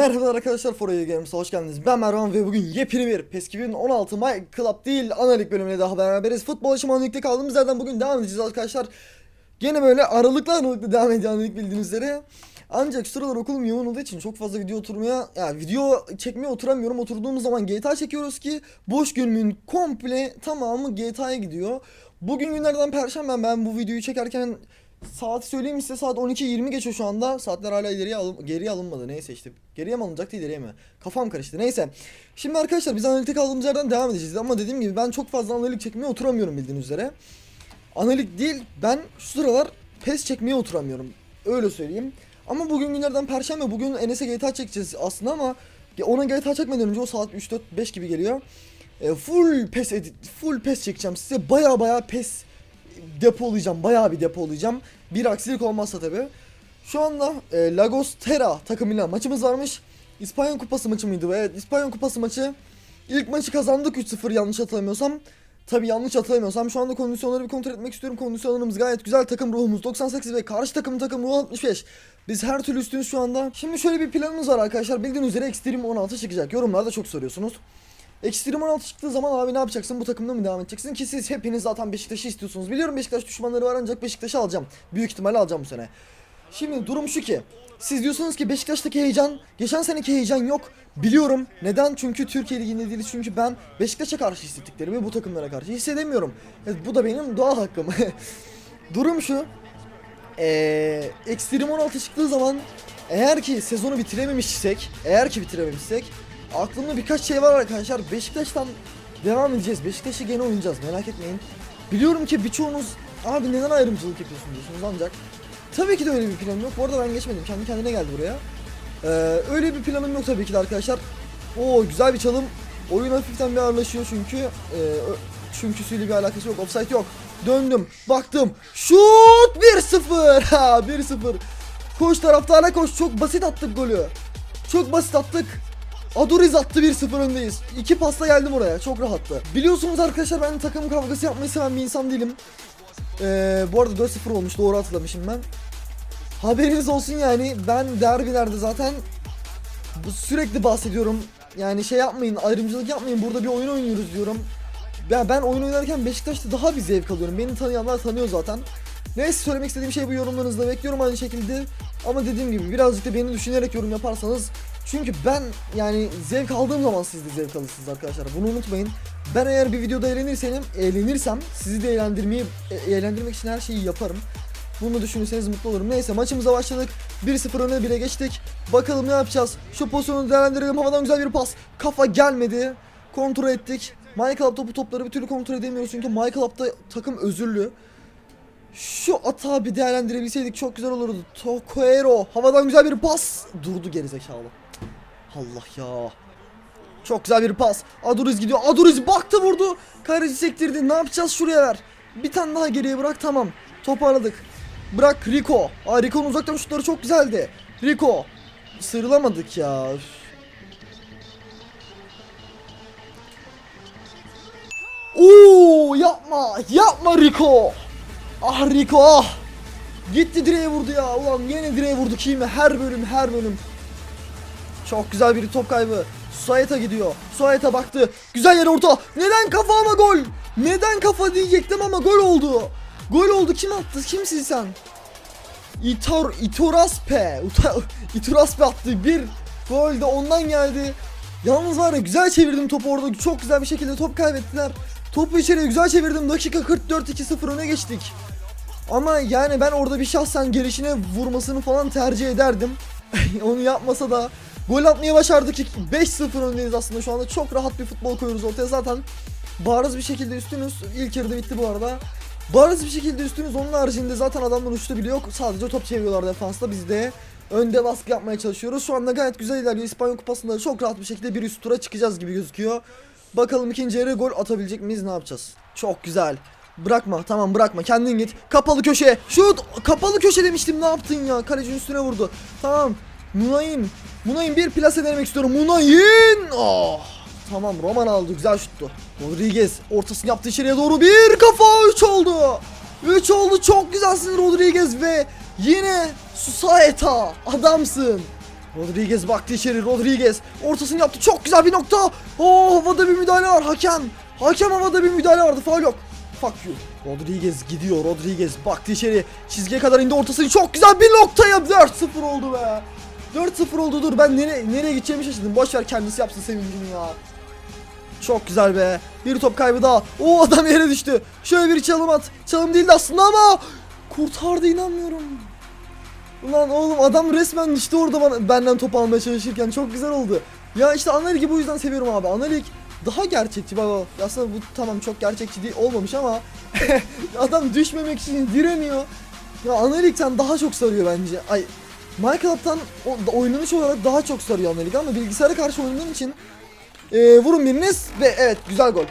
Merhaba arkadaşlar Foray Games'a hoş geldiniz. Ben Mervan ve bugün yepyeni bir PES 2016 My Club değil analik bölümüne daha beraberiz. Futbol aşımı anılıkta kaldığımız yerden bugün devam edeceğiz arkadaşlar. Gene böyle aralıklı aralıklı devam ediyor analik bildiğiniz üzere. Ancak sıralar okulum yoğun olduğu için çok fazla video oturmaya, yani video çekmeye oturamıyorum. Oturduğumuz zaman GTA çekiyoruz ki boş günümün komple tamamı GTA'ya gidiyor. Bugün günlerden perşembe ben bu videoyu çekerken Saat söyleyeyim size saat 12.20 geçiyor şu anda. Saatler hala ileriye alın, geriye alınmadı. Neyse işte. Geriye mi alınacaktı ileriye mi? Kafam karıştı. Neyse. Şimdi arkadaşlar biz analitik aldığımız yerden devam edeceğiz. Ama dediğim gibi ben çok fazla analitik çekmeye oturamıyorum bildiğiniz üzere. Analitik değil ben şu sıralar PES çekmeye oturamıyorum. Öyle söyleyeyim. Ama bugün günlerden perşembe. Bugün Enes'e GTA çekeceğiz aslında ama ona GTA çekmeden önce o saat 3-4-5 gibi geliyor. E, full PES edit, full PES çekeceğim. Size baya baya PES depolayacağım. Bayağı bir depolayacağım. Bir aksilik olmazsa tabi. Şu anda e, Lagos Terra takımıyla maçımız varmış. İspanya Kupası maçı mıydı? Evet İspanya Kupası maçı. İlk maçı kazandık 3-0 yanlış hatırlamıyorsam. Tabi yanlış hatırlamıyorsam şu anda kondisyonları bir kontrol etmek istiyorum. Kondisyonlarımız gayet güzel. Takım ruhumuz 98 ve karşı takım takım ruhu 65. Biz her türlü üstünüz şu anda. Şimdi şöyle bir planımız var arkadaşlar. Bildiğiniz üzere Extreme 16 çıkacak. Yorumlarda çok soruyorsunuz. Extreme 16 çıktığı zaman abi ne yapacaksın? Bu takımda mı devam edeceksin? Ki siz hepiniz zaten Beşiktaş'ı istiyorsunuz. Biliyorum Beşiktaş düşmanları var ancak Beşiktaş'ı alacağım. Büyük ihtimalle alacağım bu sene. Şimdi durum şu ki. Siz diyorsunuz ki Beşiktaş'taki heyecan, geçen seneki heyecan yok. Biliyorum. Neden? Çünkü Türkiye Ligi'nde değiliz. Çünkü ben Beşiktaş'a karşı hissettiklerimi bu takımlara karşı hissedemiyorum. Evet, bu da benim doğal hakkım. durum şu. Eee Extreme 16 çıktığı zaman eğer ki sezonu bitirememişsek, eğer ki bitirememişsek aklımda birkaç şey var arkadaşlar. Beşiktaş'tan devam edeceğiz. Beşiktaş'ı gene oynayacağız merak etmeyin. Biliyorum ki birçoğunuz abi neden ayrımcılık yapıyorsun diyorsunuz ancak tabii ki de öyle bir planım yok. Bu arada ben geçmedim. Kendi kendine geldi buraya. Ee, öyle bir planım yok tabii ki de arkadaşlar. Oo güzel bir çalım. Oyun hafiften bir ağırlaşıyor çünkü. Ö- çünküsüyle bir alakası yok. Offside yok. Döndüm. Baktım. Şut 1-0. Ha 1-0. Koş taraftara koş. Çok basit attık golü. Çok basit attık. Aduriz attı 1-0 öndeyiz. İki pasla geldim oraya. Çok rahattı. Biliyorsunuz arkadaşlar ben takım kavgası yapmayı seven bir insan değilim. Ee, bu arada 4-0 olmuş. Doğru hatırlamışım ben. Haberiniz olsun yani. Ben derbilerde zaten sürekli bahsediyorum. Yani şey yapmayın, ayrımcılık yapmayın. Burada bir oyun oynuyoruz diyorum. Ben, ben oyun oynarken Beşiktaş'ta daha bir zevk alıyorum. Beni tanıyanlar tanıyor zaten. Neyse söylemek istediğim şey bu yorumlarınızda bekliyorum aynı şekilde. Ama dediğim gibi birazcık da beni düşünerek yorum yaparsanız çünkü ben yani zevk aldığım zaman siz de zevk alırsınız arkadaşlar. Bunu unutmayın. Ben eğer bir videoda eğlenirsem, eğlenirsem sizi de eğlendirmeyi e- eğlendirmek için her şeyi yaparım. Bunu düşünürseniz mutlu olurum. Neyse maçımıza başladık. 1-0 öne 1'e geçtik. Bakalım ne yapacağız. Şu pozisyonu değerlendirelim. Havadan güzel bir pas. Kafa gelmedi. Kontrol ettik. Club topu topları bir türlü kontrol edemiyoruz çünkü My Club'da takım özürlü. Şu atağı bir değerlendirebilseydik çok güzel olurdu. Tokoero havadan güzel bir pas. Durdu gerizekalı. Allah ya. Çok güzel bir pas. Aduriz gidiyor. Aduriz baktı vurdu. Kaleci sektirdi. Ne yapacağız şuraya ver. Bir tane daha geriye bırak tamam. Toparladık. Bırak Rico. Aa Rico'nun uzaktan şutları çok güzeldi. Rico. Sırılamadık ya. Üf. Oo yapma. Yapma Rico. Ah Rico ah. Gitti direğe vurdu ya. Ulan yine direğe vurdu kimi? Her bölüm her bölüm. Çok güzel bir top kaybı. Suayeta gidiyor. Suayeta baktı. Güzel yer orta. Neden kafa ama gol? Neden kafa diyecektim ama gol oldu. Gol oldu. Kim attı? Kimsin sen? İtor, Itoraspe. Itoraspe attı. Bir gol de ondan geldi. Yalnız var ya güzel çevirdim topu orada. Çok güzel bir şekilde top kaybettiler. Topu içeriye güzel çevirdim. Dakika 44 2-0 öne geçtik. Ama yani ben orada bir şahsen gelişine vurmasını falan tercih ederdim. Onu yapmasa da gol atmayı başardık. 5-0 öndeyiz aslında şu anda. Çok rahat bir futbol koyuyoruz ortaya. Zaten bariz bir şekilde üstünüz. İlk yarıda bitti bu arada. Bariz bir şekilde üstünüz. Onun haricinde zaten adamların uçtu bile yok. Sadece top çeviriyorlar defansta. Biz de önde baskı yapmaya çalışıyoruz. Şu anda gayet güzel ilerliyor. İspanya Kupası'nda çok rahat bir şekilde bir üst tura çıkacağız gibi gözüküyor. Bakalım ikinci yarı gol atabilecek miyiz? Ne yapacağız? Çok güzel. Bırakma tamam bırakma kendin git. Kapalı köşe. Şut. Kapalı köşe demiştim ne yaptın ya? Kalecinin üstüne vurdu. Tamam. Munayin. Munayin bir plase denemek istiyorum. Munayin. Oh. Tamam Roman aldı güzel şuttu. Rodriguez ortasını yaptı içeriye doğru bir kafa 3 oldu. 3 oldu çok güzelsin Rodriguez ve yine Susaeta adamsın. Rodriguez baktı içeri. Rodriguez ortasını yaptı. Çok güzel bir nokta. Oo havada bir müdahale var. Hakem. Hakem havada bir müdahale vardı. Faul yok. Fuck you. Rodriguez gidiyor. Rodriguez baktı içeri. Çizgiye kadar indi ortasını. Çok güzel bir noktaya 4-0 oldu be. 4-0 oldu dur ben nereye, nereye gideceğimi şaşırdım. Boş ver kendisi yapsın sevincini ya. Çok güzel be. Bir top kaybı daha. O adam yere düştü. Şöyle bir çalım at. Çalım değildi aslında ama kurtardı inanmıyorum. Ulan oğlum adam resmen düştü orada bana, benden top almaya çalışırken çok güzel oldu. Ya işte Analig'i bu yüzden seviyorum abi. Analig daha gerçekçi baba. Aslında bu tamam çok gerçekçi değil olmamış ama adam düşmemek için direniyor. Ya Analig'den daha çok sarıyor bence. Ay Minecraft'tan oynanış olarak daha çok sarıyor Analig ama bilgisayara karşı oynadığım için ee, vurun biriniz ve evet güzel gol.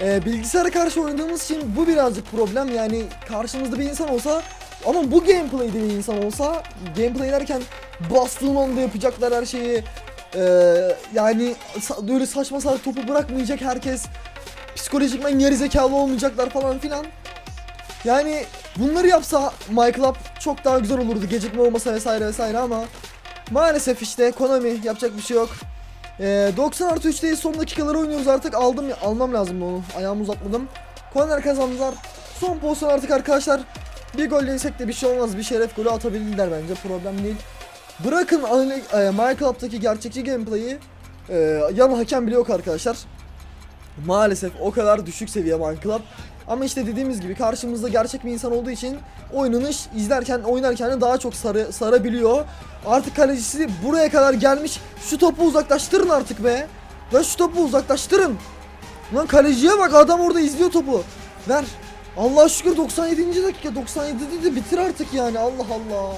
Ee, bilgisayara karşı oynadığımız için bu birazcık problem. Yani karşımızda bir insan olsa ama bu gameplay'de bir insan olsa gameplay derken bastığın anda yapacaklar her şeyi. Ee, yani sa- böyle saçma salak topu bırakmayacak herkes. Psikolojikmen geri zekalı olmayacaklar falan filan yani bunları yapsa MyClub çok daha güzel olurdu. Gecikme olmasa vesaire vesaire ama maalesef işte Konami yapacak bir şey yok. Ee, 90 artı 3'teyiz son dakikaları oynuyoruz artık. Aldım almam lazımdı onu. Ayağımı uzatmadım. Korner kazandılar. Son pozisyon artık arkadaşlar. Bir gol yesek de bir şey olmaz. Bir şeref golü atabilirler bence. Problem değil. Bırakın e, Minecraft'taki gerçekçi gameplay'i. E, yan hakem bile yok arkadaşlar. Maalesef o kadar düşük seviye Minecraft ama işte dediğimiz gibi karşımızda gerçek bir insan olduğu için oynanış izlerken oynarken daha çok sarı, sarabiliyor. Artık kalecisi buraya kadar gelmiş. Şu topu uzaklaştırın artık be. Lan şu topu uzaklaştırın. Lan kaleciye bak adam orada izliyor topu. Ver. Allah şükür 97. dakika 97'de de bitir artık yani Allah Allah.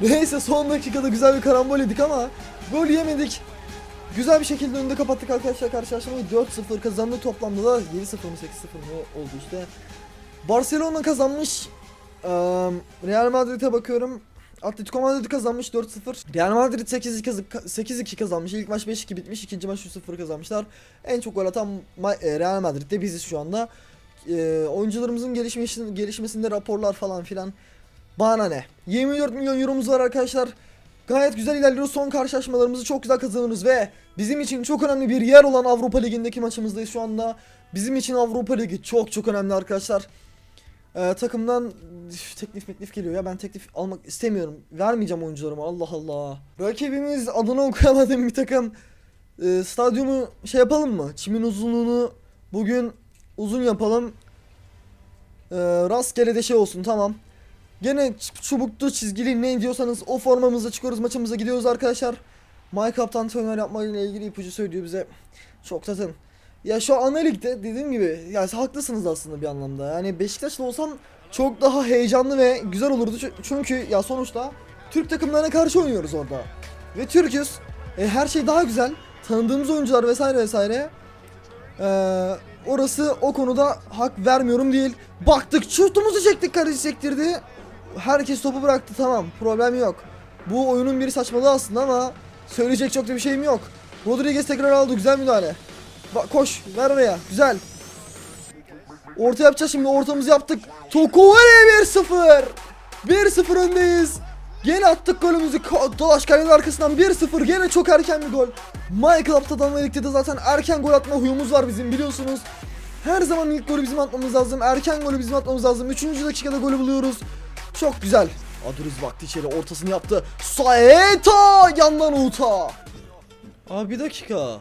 Neyse son dakikada güzel bir karambol yedik ama gol yemedik. Güzel bir şekilde önünde kapattık arkadaşlar karşılaşmayı 4-0 kazandı toplamda da 7-0 mı 8-0 mı oldu işte. Barcelona kazanmış. Real Madrid'e bakıyorum. Atletico Madrid kazanmış 4-0. Real Madrid 8-2 kaz- 8-2 kazanmış. İlk maç 5-2 bitmiş. ikinci maç 3-0 kazanmışlar. En çok gol atan e, Real Madrid'de biziz şu anda. Eee, oyuncularımızın gelişmesi, gelişmesinde raporlar falan filan. Bana ne? 24 milyon euromuz var arkadaşlar. Gayet güzel ilerliyoruz. Son karşılaşmalarımızı çok güzel kazanırız ve bizim için çok önemli bir yer olan Avrupa Ligi'ndeki maçımızdayız şu anda. Bizim için Avrupa Ligi çok çok önemli arkadaşlar. Ee, takımdan üf, teklif teklif geliyor ya ben teklif almak istemiyorum. Vermeyeceğim oyuncularıma Allah Allah. Rakibimiz adını okuyamadığım bir takım. Ee, stadyumu şey yapalım mı? Çimin uzunluğunu bugün uzun yapalım. Ee, rastgele de şey olsun tamam. Gene çubuklu çizgili ne diyorsanız o formamızla çıkıyoruz maçımıza gidiyoruz arkadaşlar. Minecraft antrenör yapmayla ilgili ipucu söylüyor bize. Çok tatın. Ya şu ana ligde dediğim gibi ya siz haklısınız aslında bir anlamda. Yani Beşiktaş'ta olsam çok daha heyecanlı ve güzel olurdu. Çü- Çünkü ya sonuçta Türk takımlarına karşı oynuyoruz orada. Ve Türk'üz. E, her şey daha güzel. Tanıdığımız oyuncular vesaire vesaire. Ee, orası o konuda hak vermiyorum değil. Baktık şutumuzu çektik kaleci sektirdi. Herkes topu bıraktı tamam problem yok. Bu oyunun bir saçmalığı aslında ama söyleyecek çok da bir şeyim yok. Rodriguez tekrar aldı güzel müdahale. Bak koş ver oraya güzel. Orta yapacağız şimdi ortamızı yaptık. Tokovere 1-0. 1-0 öndeyiz. Gene attık golümüzü dolaş kalenin arkasından 1-0 gene çok erken bir gol. Minecraft'ta da Lig'de de zaten erken gol atma huyumuz var bizim biliyorsunuz. Her zaman ilk golü bizim atmamız lazım. Erken golü bizim atmamız lazım. 3. dakikada golü buluyoruz. Çok güzel. Aduriz baktı içeri ortasını yaptı. Saeta yandan uta. Abi bir dakika.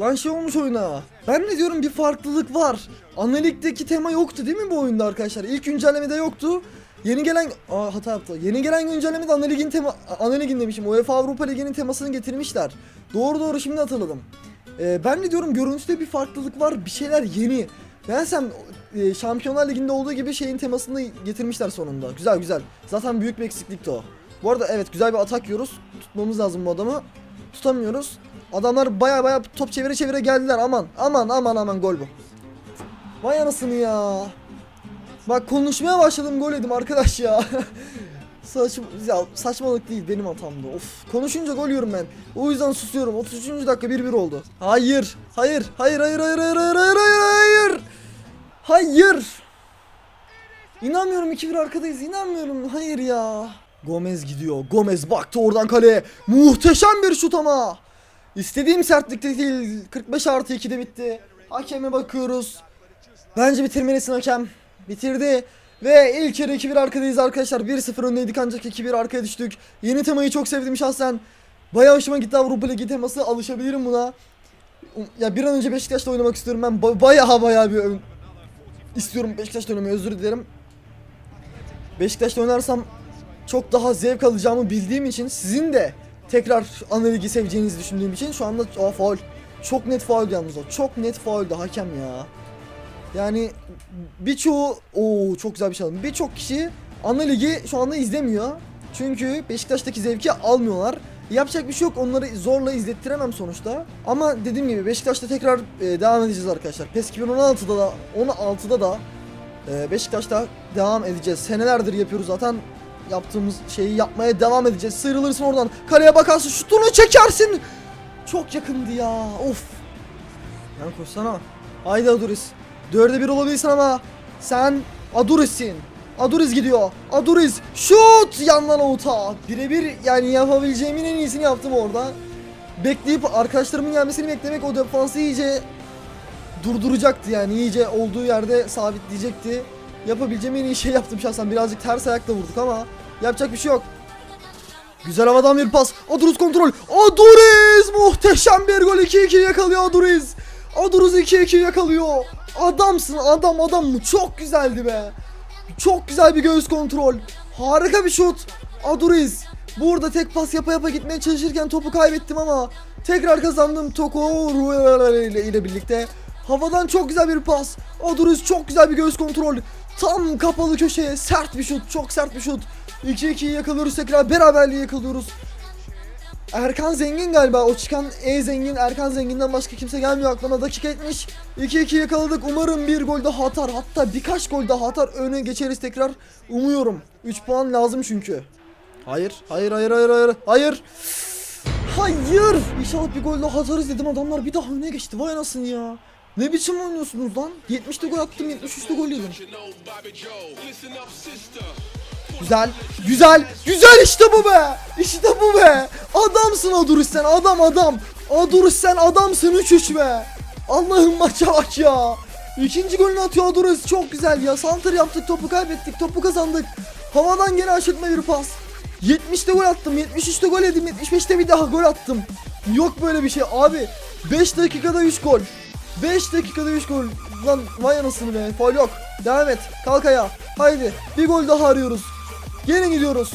Lan şey olmuş oyuna. Ben ne diyorum bir farklılık var. Analikteki tema yoktu değil mi bu oyunda arkadaşlar? İlk güncellemede yoktu. Yeni gelen Aa hata yaptı. Yeni gelen güncellemede Analig'in tema Analig'in demişim. UEFA Avrupa Ligi'nin temasını getirmişler. Doğru doğru şimdi hatırladım. Ee, ben de diyorum görüntüde bir farklılık var. Bir şeyler yeni. Sen e, Şampiyonlar Ligi'nde olduğu gibi şeyin temasını getirmişler sonunda. Güzel güzel. Zaten büyük bir eksiklikti o. Bu arada evet güzel bir atak yiyoruz. Tutmamız lazım bu adamı. Tutamıyoruz. Adamlar baya baya top çevire çevire geldiler. Aman aman aman aman gol bu. Vay anasını ya. Bak konuşmaya başladım gol yedim arkadaş ya. Saç, ya saçmalık değil benim hatamdı. Of konuşunca gol yiyorum ben. O yüzden susuyorum. 33. dakika 1-1 oldu. Hayır. Hayır. Hayır hayır hayır hayır hayır hayır hayır hayır. Hayır. İnanmıyorum 2-1 arkadayız. İnanmıyorum. Hayır ya. Gomez gidiyor. Gomez baktı oradan kaleye. Muhteşem bir şut ama. İstediğim sertlikte değil. 45 artı 2'de bitti. Hakeme bakıyoruz. Bence bitirmelisin hakem. Bitirdi. Ve ilk yarı 2-1 arkadayız arkadaşlar. 1-0 öndeydik ancak 2-1 arkaya düştük. Yeni temayı çok sevdim şahsen. Bayağı hoşuma gitti Avrupa Ligi teması. Alışabilirim buna. Ya bir an önce Beşiktaş'ta oynamak istiyorum ben. Ba- bayağı bayağı bir istiyorum Beşiktaş'ta oynamayı. Özür dilerim. Beşiktaş'ta oynarsam çok daha zevk alacağımı bildiğim için sizin de tekrar ana ligi seveceğinizi düşündüğüm için şu anda o faul. Çok net faul yalnız o. Çok net fauldü hakem ya. Yani birçoğu o çok güzel bir şey aldım. Birçok kişi ana şu anda izlemiyor. Çünkü Beşiktaş'taki zevki almıyorlar. Yapacak bir şey yok. Onları zorla izlettiremem sonuçta. Ama dediğim gibi Beşiktaş'ta tekrar e, devam edeceğiz arkadaşlar. PES 2016'da da 16'da da e, Beşiktaş'ta devam edeceğiz. Senelerdir yapıyoruz zaten. Yaptığımız şeyi yapmaya devam edeceğiz. Sıyrılırsın oradan. Kaleye bakarsın şutunu çekersin. Çok yakındı ya. Of. Yan koşsana. Haydi Aduris. Dörde bir olabilirsin ama sen Aduris'sin. Aduris gidiyor. Aduris şut yandan avuta. Birebir yani yapabileceğimin en iyisini yaptım orada. Bekleyip arkadaşlarımın gelmesini beklemek o defansı iyice durduracaktı yani iyice olduğu yerde sabitleyecekti. Yapabileceğim en iyi şey yaptım şahsen. Birazcık ters ayakla vurduk ama yapacak bir şey yok. Güzel havadan bir pas. Aduruz kontrol. Aduriz muhteşem bir gol 2-2 yakalıyor Aduriz. Aduriz 2-2 yakalıyor. Adamsın adam adam mı? Çok güzeldi be. Çok güzel bir göğüs kontrol. Harika bir şut. Aduriz. Burada tek pas yapa yapa gitmeye çalışırken topu kaybettim ama tekrar kazandım Toko ile, ile birlikte. Havadan çok güzel bir pas. Aduriz çok güzel bir göğüs kontrol. Tam kapalı köşeye sert bir şut. Çok sert bir şut. 2-2'yi yakalıyoruz tekrar beraberliği yakalıyoruz. Erkan Zengin galiba. O çıkan E Zengin Erkan Zengin'den başka kimse gelmiyor aklıma. Dakika etmiş 2-2 yakaladık. Umarım bir gol daha atar. Hatta birkaç gol daha atar. Öne geçeriz tekrar. Umuyorum. 3 puan lazım çünkü. Hayır hayır hayır hayır hayır hayır. Hayır! İnşallah bir gol daha atarız dedim. Adamlar bir daha öne geçti. Vay anasını ya. Ne biçim oynuyorsunuz lan? 70'te gol attım 73'te gol yedim Güzel, güzel, güzel işte bu be. İşte bu be. Adamsın Adurus sen, adam adam. Adurus sen adamsın 3-3 be. Allah'ım maça bak ya. İkinci golünü atıyor Adurus. Çok güzel ya. Santer yaptık, topu kaybettik, topu kazandık. Havadan geri aşırtma bir pas. 70'te gol attım, 73'te gol yedim, 75'te bir daha gol attım. Yok böyle bir şey abi. 5 dakikada 3 gol. 5 dakikada 3 gol. Lan vay anasını be. Faul yok. Devam et. Kalk ayağa. Haydi. Bir gol daha arıyoruz. Yine gidiyoruz.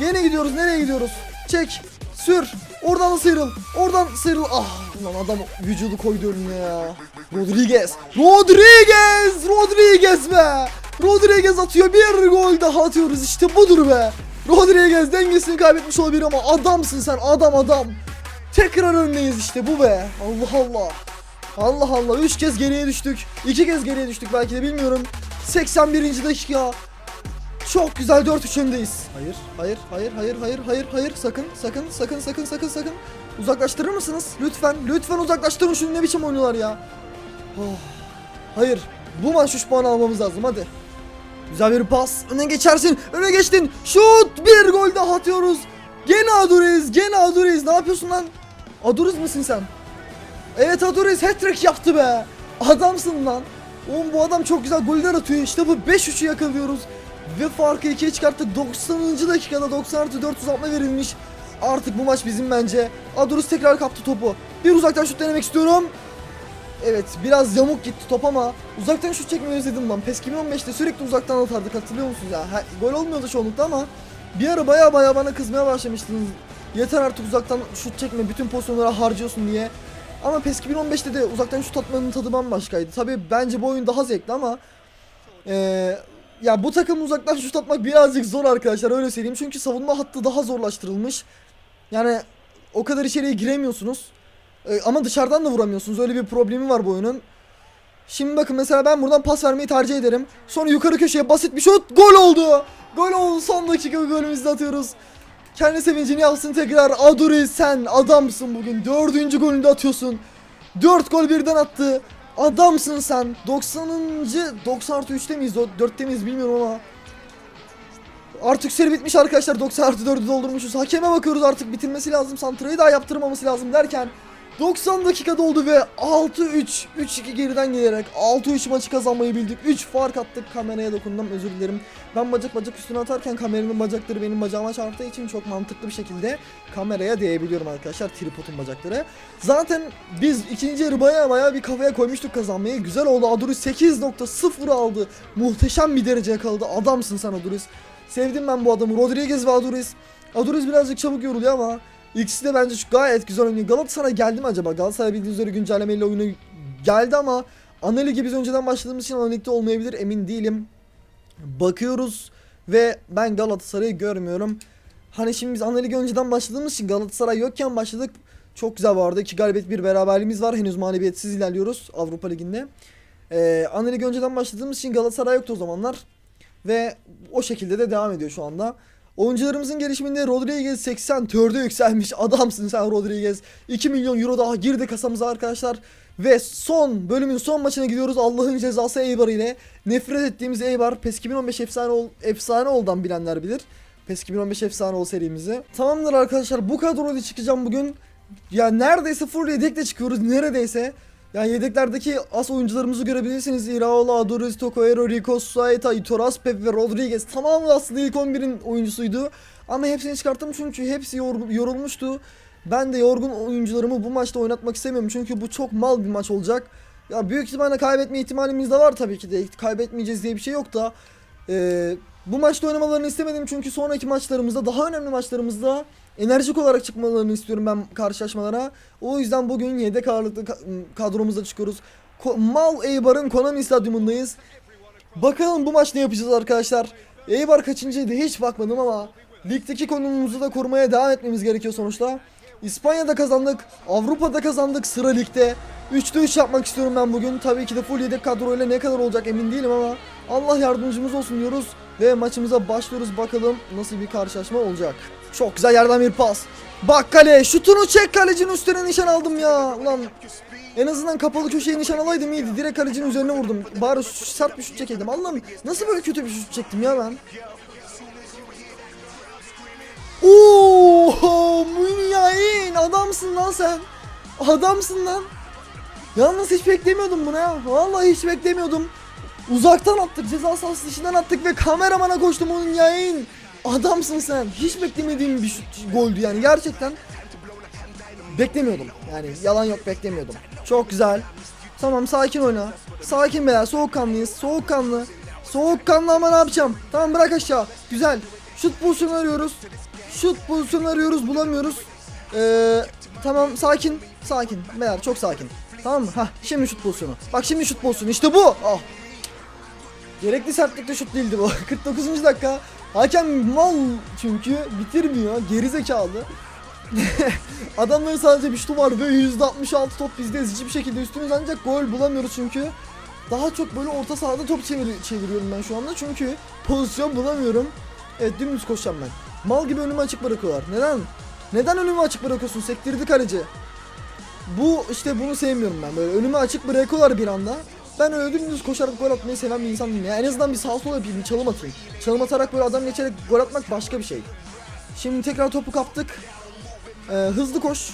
Yine gidiyoruz. Nereye gidiyoruz? Çek. Sür. Oradan sıyrıl. Oradan sıyrıl. Ah ulan adam vücudu koydu önüne ya. Rodriguez. Rodriguez. Rodriguez be. Rodriguez atıyor. Bir gol daha atıyoruz. İşte budur be. Rodriguez dengesini kaybetmiş olabilir ama adamsın sen. Adam adam. Tekrar öndeyiz işte bu be. Allah Allah. Allah Allah 3 kez geriye düştük. 2 kez geriye düştük belki de bilmiyorum. 81. dakika. Çok güzel 4-3 öndeyiz. Hayır, hayır, hayır, hayır, hayır, hayır, hayır. Sakın, sakın, sakın, sakın, sakın, sakın. Uzaklaştırır mısınız? Lütfen, lütfen uzaklaştırın şunu ne biçim oynuyorlar ya. Oh. Hayır, bu maç 3 puan almamız lazım hadi. Güzel bir pas. Öne geçersin. Öne geçtin. Şut. Bir gol daha atıyoruz. Gene Aduriz. Gene Aduriz. Ne yapıyorsun lan? Aduriz misin sen? Evet Aduriz hat-trick yaptı be. Adamsın lan. Oğlum bu adam çok güzel goller atıyor. İşte bu 5-3'ü yakalıyoruz. Ve farkı 2'ye çıkarttık. 90. dakikada 90 artı 4 uzatma verilmiş. Artık bu maç bizim bence. Adurus tekrar kaptı topu. Bir uzaktan şut denemek istiyorum. Evet biraz yamuk gitti top ama uzaktan şut çekmeyi özledim lan. PES 2015'te sürekli uzaktan atardık hatırlıyor musunuz ya? Ha, gol olmuyordu çoğunlukla ama bir ara baya baya bana kızmaya başlamıştınız. Yeter artık uzaktan şut çekme bütün pozisyonları harcıyorsun diye. Ama PES 2015'te de uzaktan şut atmanın tadı bambaşkaydı. Tabi bence bu oyun daha zevkli ama eee ya bu takım uzaktan şut atmak birazcık zor arkadaşlar öyle söyleyeyim. Çünkü savunma hattı daha zorlaştırılmış. Yani o kadar içeriye giremiyorsunuz. Ee, ama dışarıdan da vuramıyorsunuz. Öyle bir problemi var bu oyunun. Şimdi bakın mesela ben buradan pas vermeyi tercih ederim. Sonra yukarı köşeye basit bir şut. Gol oldu. Gol oldu. Son dakika golümüzü atıyoruz. Kendi sevincini yapsın tekrar. Aduri sen adamsın bugün. Dördüncü golünü de atıyorsun. Dört gol birden attı. Adamsın sen. 90. 90 artı 3'te miyiz? 4'te miyiz bilmiyorum ama. Artık seri bitmiş arkadaşlar. 90 artı 4'ü doldurmuşuz. Hakeme bakıyoruz artık bitirmesi lazım. Santra'yı daha yaptırmaması lazım derken 90 dakika doldu ve 6-3 3-2 geriden gelerek 6-3 maçı kazanmayı bildik. 3 fark attık. Kameraya dokundum. Özür dilerim. Ben bacak bacak üstüne atarken kameranın bacakları benim bacağıma çarptığı için çok mantıklı bir şekilde kameraya değebiliyorum arkadaşlar. Tripodun bacakları. Zaten biz ikinci yarı baya baya bir kafaya koymuştuk kazanmayı. Güzel oldu. Aduris 8.0 aldı. Muhteşem bir derece yakaladı. Adamsın sen Aduris. Sevdim ben bu adamı. Rodriguez ve Aduris. Aduris birazcık çabuk yoruluyor ama ikisi de bence şu gayet güzel oynuyor. Galatasaray geldi mi acaba? Galatasaray bildiğiniz üzere güncellemeyle oyunu geldi ama ana ligi biz önceden başladığımız için ana olmayabilir emin değilim. Bakıyoruz ve ben Galatasaray'ı görmüyorum. Hani şimdi biz ana lige önceden başladığımız için Galatasaray yokken başladık. Çok güzel vardı. İki galibiyet bir beraberliğimiz var. Henüz mağlubiyetsiz ilerliyoruz Avrupa Ligi'nde. Ee, ana önceden başladığımız için Galatasaray yoktu o zamanlar. Ve o şekilde de devam ediyor şu anda. Oyuncularımızın gelişiminde Rodriguez 84'e yükselmiş. Adamsın sen Rodriguez. 2 milyon euro daha girdi kasamıza arkadaşlar. Ve son bölümün son maçına gidiyoruz. Allah'ın cezası Eibar ile. Nefret ettiğimiz Eibar. PES 2015 efsane, ol, efsane oldan bilenler bilir. PES 2015 efsane ol serimizi. Tamamdır arkadaşlar bu kadroyla çıkacağım bugün. Ya neredeyse full yedekle çıkıyoruz neredeyse. Yani yedeklerdeki as oyuncularımızı görebilirsiniz. Iraola, Adoris, Tocoero, Rico, Suaita, Itoras, Pep ve Rodriguez. Tamamı aslında ilk 11'in oyuncusuydu. Ama hepsini çıkarttım çünkü hepsi yor- yorulmuştu. Ben de yorgun oyuncularımı bu maçta oynatmak istemiyorum. Çünkü bu çok mal bir maç olacak. Ya büyük ihtimalle kaybetme ihtimalimiz de var tabii ki de. Kaybetmeyeceğiz diye bir şey yok da. Ee, bu maçta oynamalarını istemedim çünkü sonraki maçlarımızda daha önemli maçlarımızda enerjik olarak çıkmalarını istiyorum ben karşılaşmalara. O yüzden bugün yedek ağırlıklı ka- kadromuzda çıkıyoruz. Ko- Mal Eibar'ın Konami stadyumundayız. Bakalım bu maç ne yapacağız arkadaşlar. Eibar kaçıncıydı hiç bakmadım ama ligdeki konumumuzu da korumaya devam etmemiz gerekiyor sonuçta. İspanya'da kazandık, Avrupa'da kazandık sıra ligde. 3'te 3 yapmak istiyorum ben bugün. Tabii ki de full yedek kadroyla ne kadar olacak emin değilim ama Allah yardımcımız olsun diyoruz ve maçımıza başlıyoruz bakalım nasıl bir karşılaşma olacak. Çok güzel yerden bir pas. Bak kale şutunu çek kalecinin üstüne nişan aldım ya. Ulan en azından kapalı köşeye nişan alaydım iyiydi. Direkt kalecinin üzerine vurdum. Bari sert bir şut çekeydim. Allah'ım nasıl böyle kötü bir şut çektim ya ben. Oo, Münyain adamsın lan sen. Adamsın lan. Yalnız hiç beklemiyordum bunu ya. Vallahi hiç beklemiyordum. Uzaktan attık, ceza sahası dışından attık ve kameramana koştum onun yayın. Adamsın sen. Hiç beklemediğim bir goldü yani gerçekten. Beklemiyordum. Yani yalan yok beklemiyordum. Çok güzel. Tamam sakin oyna. Sakin beyler soğukkanlıyız. Soğukkanlı. Soğukkanlı ama ne yapacağım? Tamam bırak aşağı. Güzel. Şut pozisyonu arıyoruz. Şut pozisyonu arıyoruz bulamıyoruz. Ee, tamam sakin. Sakin. Beyler çok sakin. Tamam mı? Hah şimdi şut pozisyonu. Bak şimdi şut pozisyonu. İşte bu. Ah. Gerekli sertlikte şut değildi bu. 49. dakika. Hakem mal çünkü bitirmiyor. Geri zekalı. Adamların sadece bir şutu var ve %66 top bizde ezici bir şekilde üstümüz ancak gol bulamıyoruz çünkü. Daha çok böyle orta sahada top çevir çeviriyorum ben şu anda çünkü pozisyon bulamıyorum. Evet dümdüz koşacağım ben. Mal gibi önümü açık bırakıyorlar. Neden? Neden önümü açık bırakıyorsun? Sektirdi kaleci. Bu işte bunu sevmiyorum ben. Böyle önümü açık bırakıyorlar bir anda. Ben öyle dümdüz koşarak gol atmayı seven bir insan değilim. ya. en azından bir sağ sol yapayım, bir çalım atayım. Çalım atarak böyle adam geçerek gol atmak başka bir şey. Şimdi tekrar topu kaptık. Ee, hızlı koş.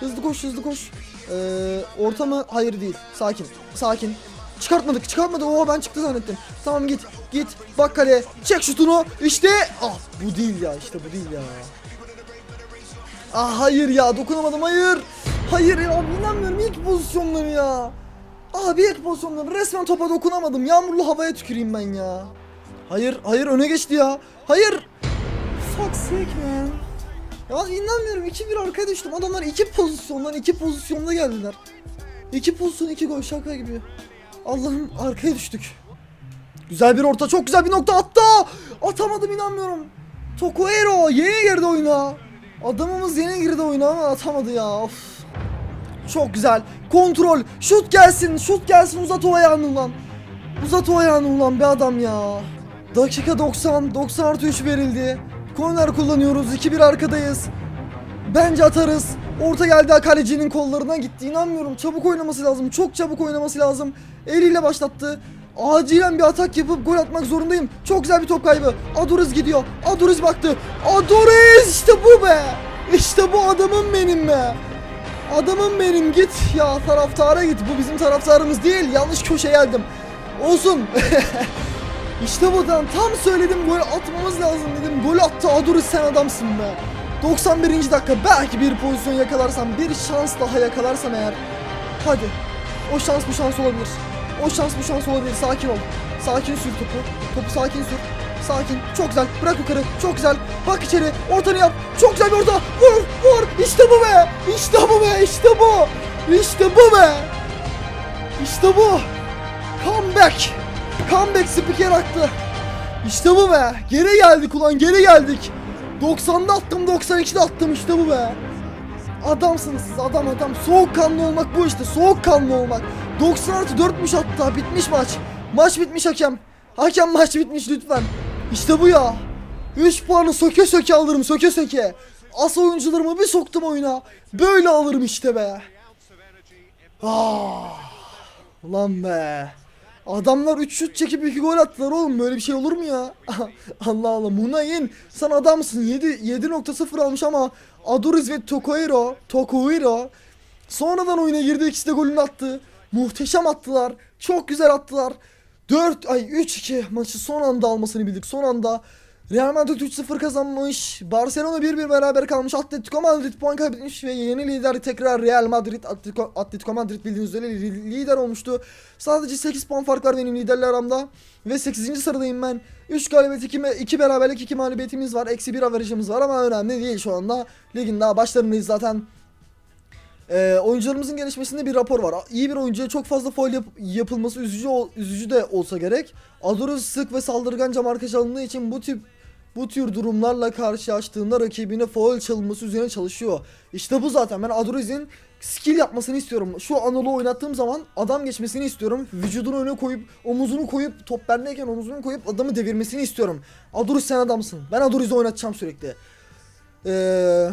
Hızlı koş, hızlı koş. Ee, orta mı? Hayır değil. Sakin. Sakin. Çıkartmadık, çıkartmadık. Oo ben çıktı zannettim. Tamam git, git. Bak kaleye. Çek şutunu. İşte. Ah bu değil ya, işte bu değil ya. Ah hayır ya, dokunamadım. Hayır. Hayır ya, inanmıyorum ilk pozisyonları ya. Abi ilk pozisyonları resmen topa dokunamadım. Yağmurlu havaya tüküreyim ben ya. Hayır, hayır öne geçti ya. Hayır. Fuck sake man. Ya inanmıyorum 2-1 arkaya düştüm. Adamlar iki pozisyondan iki pozisyonda geldiler. İki pozisyon iki gol şaka gibi. Allah'ım arkaya düştük. Güzel bir orta çok güzel bir nokta attı. Atamadım inanmıyorum. Tokoero yeni girdi oyuna. Adamımız yeni girdi oyuna ama atamadı ya. Of. Çok güzel. Kontrol. Şut gelsin. Şut gelsin. Uzat o ayağını ulan. Uzat o ayağını ulan be adam ya. Dakika 90. 90 artı 3 verildi. Korner kullanıyoruz. 2-1 arkadayız. Bence atarız. Orta geldi kalecinin kollarına gitti. İnanmıyorum. Çabuk oynaması lazım. Çok çabuk oynaması lazım. Eliyle başlattı. Acilen bir atak yapıp gol atmak zorundayım. Çok güzel bir top kaybı. Aduriz gidiyor. Aduriz baktı. Aduriz işte bu be. İşte bu adamım benim be. Adamım benim git ya taraftara git. Bu bizim taraftarımız değil. Yanlış köşeye geldim. Olsun. işte buradan tam söyledim gol atmamız lazım dedim. Gol attı Aduriz sen adamsın be. 91. dakika belki bir pozisyon yakalarsam bir şans daha yakalarsam eğer. Hadi. O şans bu şans olabilir. O şans bu şans olabilir. Sakin ol. Sakin sür topu. Topu sakin sür. Sakin. Çok güzel. Bırak yukarı. Çok güzel. Bak içeri. Ortanı yap. Çok güzel bir orta. Vur. Vur. İşte bu be. İşte bu be. İşte bu. İşte bu be. İşte bu. Comeback. Comeback spiker aktı. İşte bu be. Geri geldik ulan. Geri geldik. 90'da attım 92'de attım işte bu be. Adamsınız siz adam adam. Soğukkanlı olmak bu işte. Soğukkanlı olmak. 90 artı 4'müş hatta. Bitmiş maç. Maç bitmiş hakem. Hakem maç bitmiş lütfen. İşte bu ya. 3 puanı söke söke alırım söke söke. As oyuncularımı bir soktum oyuna. Böyle alırım işte be. Ah. Ulan be. Adamlar 3 şut çekip 2 gol attılar oğlum böyle bir şey olur mu ya? Allah Allah Munayin sen adamsın 7 7.0 almış ama Aduriz ve Tokoiro Tokoiro sonradan oyuna girdi ikisi de golünü attı. Muhteşem attılar. Çok güzel attılar. 4 ay 3-2 maçı son anda almasını bildik. Son anda Real Madrid 3-0 kazanmış. Barcelona 1-1 beraber kalmış. Atletico Madrid puan kaybetmiş ve yeni lider tekrar Real Madrid. Atletico, Atletico Madrid bildiğiniz üzere li- lider olmuştu. Sadece 8 puan fark var benim liderle aramda. Ve 8. sıradayım ben. 3 galibiyet 2, 2 beraberlik 2 mağlubiyetimiz var. Eksi 1 averajımız var ama önemli değil şu anda. Ligin daha başlarındayız zaten. Ee, oyuncularımızın gelişmesinde bir rapor var. İyi bir oyuncuya çok fazla foul yap- yapılması üzücü üzücü de olsa gerek. Adoruz sık ve saldırganca markaj alındığı için bu tip bu tür durumlarla karşılaştığında rakibine foul çalınması üzerine çalışıyor. İşte bu zaten ben Adoruz'in skill yapmasını istiyorum. Şu Anıl'ı oynattığım zaman adam geçmesini istiyorum. Vücudunu öne koyup omuzunu koyup top bendeyken omuzunu koyup adamı devirmesini istiyorum. Adoruz sen adamsın. Ben Adoruz'u oynatacağım sürekli. Eee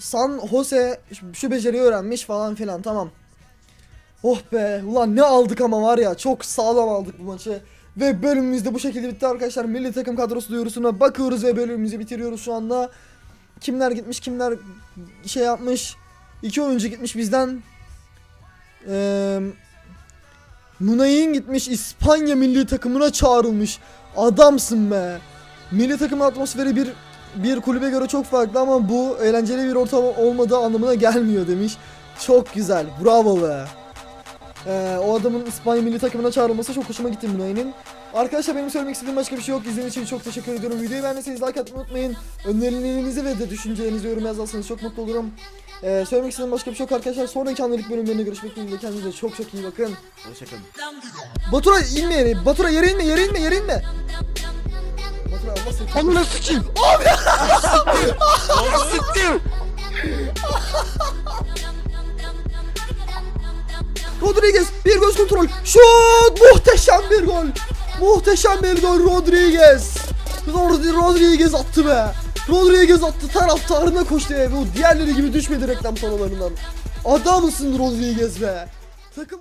San Jose şu beceriyi öğrenmiş falan filan tamam. Oh be ulan ne aldık ama var ya çok sağlam aldık bu maçı. Ve bölümümüz de bu şekilde bitti arkadaşlar. Milli takım kadrosu duyurusuna bakıyoruz ve bölümümüzü bitiriyoruz şu anda. Kimler gitmiş kimler şey yapmış. İki oyuncu gitmiş bizden. Eee Nunayin gitmiş İspanya milli takımına çağrılmış. Adamsın be. Milli takım atmosferi bir bir kulübe göre çok farklı ama bu eğlenceli bir ortam olmadığı anlamına gelmiyor demiş. Çok güzel. Bravo be. Ee, o adamın İspanya milli takımına çağrılması çok hoşuma gitti Munay'ın. Arkadaşlar benim söylemek istediğim başka bir şey yok. İzlediğiniz için çok teşekkür ediyorum. Videoyu beğendiyseniz like atmayı unutmayın. Önerilerinizi ve de düşüncelerinizi yorum yazarsanız çok mutlu olurum. Ee, söylemek istediğim başka bir şey yok arkadaşlar. Sonraki annelik bölümlerinde görüşmek dileğiyle. Kendinize çok çok iyi bakın. Hoşçakalın. Batura inme yere. Batura yere inme yere inme yere inme. Batura Allah seni. Onu nasıl sikeyim? Onu siktim. Rodriguez bir göz kontrol. Şut! Muhteşem bir gol. Muhteşem bir gol Rodriguez. Rod- Rodriguez attı be. Rodriguez attı taraftarına koştu be. Bu diğerleri gibi düşmedi reklam panolarından. Adamsın Rodriguez be. Takım